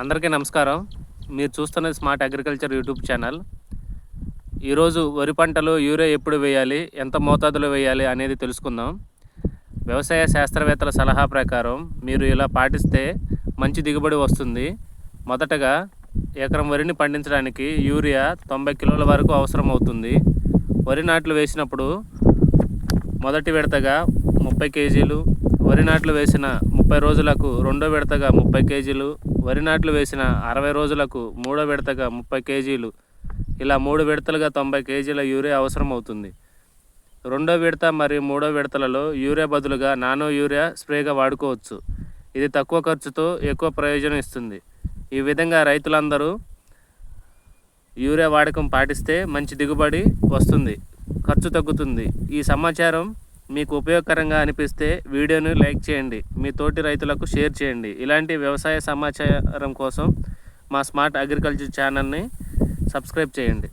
అందరికీ నమస్కారం. మీరు చూస్తున్నది స్మార్ట్ అగ్రికల్చర్ యూట్యూబ్ ఛానల్ ఈరోజు వరి పంటలో యూరియా ఎప్పుడు వేయాలి ఎంత మోతాదులో వేయాలి అనేది తెలుసుకుందాం. వ్యవసాయ శాస్త్రవేత్తల సలహా ప్రకారం మీరు ఇలా పాటిస్తే మంచి దిగుబడి వస్తుంది. మొదటగా ఎకరం వరిని పండించడానికి యూరియా తొంభై కిలోల వరకు అవసరం అవుతుంది. వరి నాట్లు వేసినప్పుడు మొదటి విడతగా ముప్పై కేజీలు వరి నాట్లు వేసిన ముప్పై రోజులకు రెండో విడతగా ముప్పై కేజీలు వరి నాట్లు వేసిన అరవై రోజులకు మూడో విడతగా ముప్పై కేజీలు. ఇలా మూడు విడతలుగా తొంభై కేజీల యూరియా అవసరం అవుతుంది రెండో విడత మరియు మూడో విడతలలో యూరియా బదులుగా నానో యూరియా స్ప్రేగా వాడుకోవచ్చు. ఇది తక్కువ ఖర్చుతో ఎక్కువ ప్రయోజనం ఇస్తుంది. ఈ విధంగా రైతులందరూ యూరియా వాడకం పాటిస్తే మంచి దిగుబడి వస్తుంది ఖర్చు తగ్గుతుంది. ఈ సమాచారం మీకు ఉపయోగకరంగా అనిపిస్తే వీడియోను లైక్ చేయండి. మీ తోటి రైతులకు షేర్ చేయండి. ఇలాంటి వ్యవసాయ సమాచారం కోసం మా స్మార్ట్ అగ్రికల్చర్ ఛానల్ని సబ్స్క్రైబ్ చేయండి.